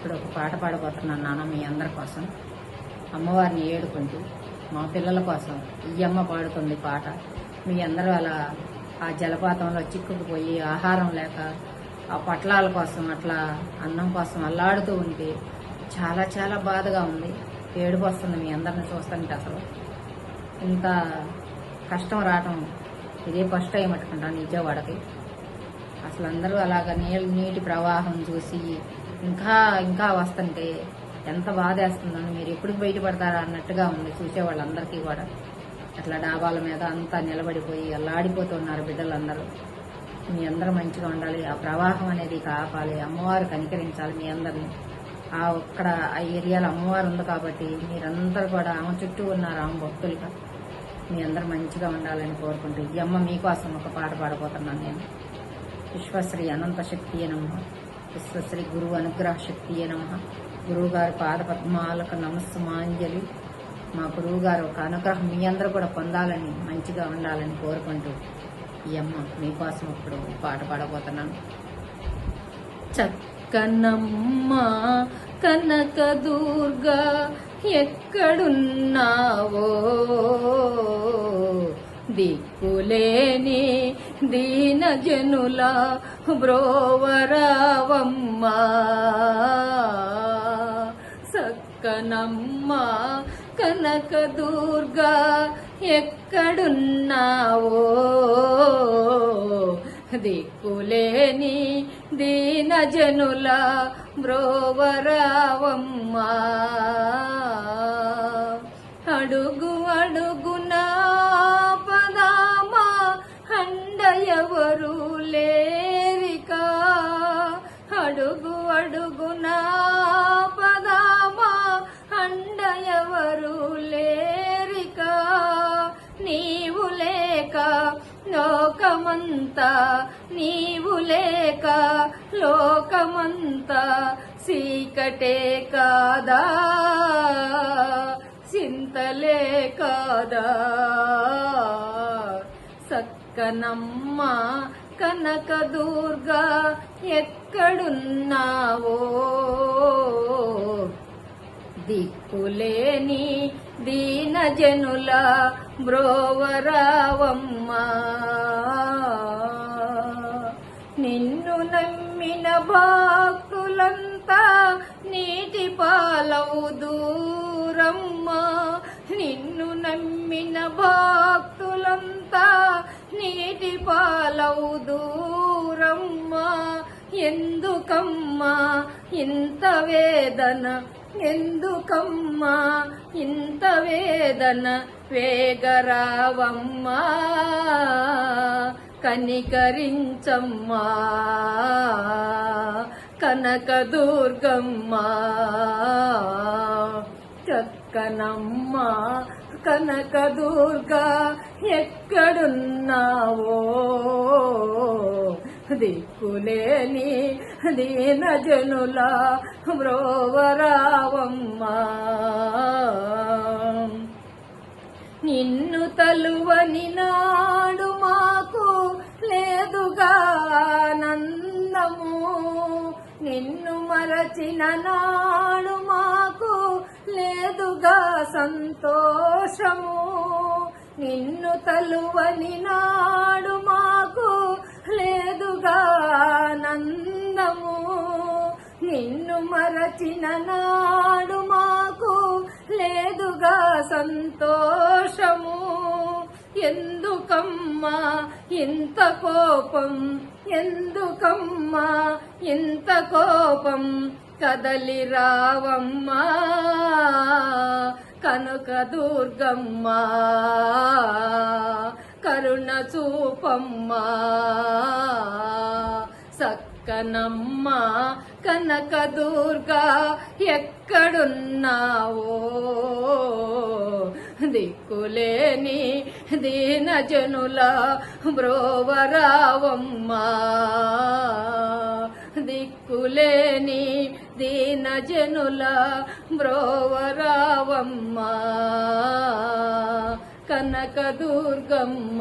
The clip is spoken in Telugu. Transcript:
ఇప్పుడు ఒక పాట పాడబోతున్నాను నాన్న మీ అందరి కోసం. అమ్మవారిని ఏడుకుంటూ మా పిల్లల కోసం ఈ అమ్మ పాడుతుంది పాట. మీ అందరూ అలా ఆ జలపాతంలో చిక్కుకుపోయి ఆహారం లేక ఆ పట్లాల కోసం అట్లా అన్నం కోసం అల్లాడుతూ ఉంటే చాలా చాలా బాధగా ఉంది. ఏడుపు వస్తుంది మీ అందరిని చూస్తుంటే అసలు. ఇంత కష్టం రావటం ఇదే ఫస్ట్ టైం పట్టుకుంటాను విజయవాడకి అసలు అందరూ అలాగ నీళ్ళు నీటి ప్రవాహం చూసి ఇంకా ఇంకా వస్తుంటే ఎంత బాధేస్తుందని మీరు ఎప్పుడు బయటపడతారా అన్నట్టుగా ఉంది చూసే వాళ్ళందరికీ కూడా. అట్లా డాబాల మీద అంతా నిలబడిపోయి అల్లాడిపోతున్నారు బిడ్డలందరూ. మీ అందరూ మంచిగా ఉండాలి. ఆ ప్రవాహం అనేది కాపాలి. అమ్మవారు కనికరించాలి మీ అందరిని. ఆ ఒక్కడ ఆ ఏరియాలో అమ్మవారు ఉంది కాబట్టి మీరందరూ కూడా ఆమె చుట్టూ ఉన్నారు ఆమె భక్తులుగా మీ అందరూ మంచిగా ఉండాలని కోరుకుంటూ ఈ అమ్మ మీకోసం ఒక పాట పాడబోతున్నాను నేను. విశ్వశ్రీ అనంత శక్తి నమ విశ్వశ్రీ గురువు అనుగ్రహ శక్తి నమ. గురువుగారి పాద పద్మాలకు నమస్సుమాంజలి. మా గురువు గారు ఒక అనుగ్రహం మీ అందరూ కూడా పొందాలని మంచిగా ఉండాలని కోరుకుంటూ ఈ అమ్మ మీకోసం ఇప్పుడు పాట పాడబోతున్నాను. చక్కనమ్మ కనక దుర్గా ఎక్కడున్నావో? దిక్కులేని దీన జనుల బ్రోవరావమ్మా. సక్కనమ్మ కనక దుర్గా ఎక్కడున్నావో? దిక్కులేని దీన జనుల బ్రోవరావమ్మా. అడుగు లోకమంత నీవు లేక లోకమంతా సీకటే కాదా? చింతలే కాదా? సక్కనమ్మ కనక దుర్గా ఎక్కడున్నావో? దిక్కులేని దీనజనుల బ్రోవరావమ్మా. నిన్ను నమ్మిన భక్తులంతా నీటి పాలవు దూరమ్మా. నిన్ను నమ్మిన భక్తులంతా నీటి పాలవు దూరమ్మా. ఎందుకమ్మా ఇంత వేదన ఎందుకమ్మా ఇంత వేదన వేగరావమ్మా. కనికరించమ్మా. కనక దుర్గమ్మా చక్కనమ్మ కనక దుర్గా ఎక్కడున్నావో? దిక్కులేని దీన జనుల బ్రోవరావమ్మా నిన్ను తలువని నాడు మరచిన నాడు మాకు లేదుగా సంతోషము. నిన్ను తలువని నాడు మాకు లేదుగా ఆనందము. నిన్ను మరచిన నాడు మాకు లేదుగా సంతోషము. ఎందుకమ్మా ఇంత కోపం? ఎందుకమ్మా ఇంత కోపం? కదలి రావమ్మా కనుక దుర్గమ్మా కరుణ చూపమ్మా సక్కనమ్మా కనక దుర్గా ఎక్కడున్నావో? దిక్కులేని దీన జనుల బ్రోవరావమ్మా. దిక్కులేని దీన జనుల బ్రోవరావమ్మా. కనక దుర్గమ్మ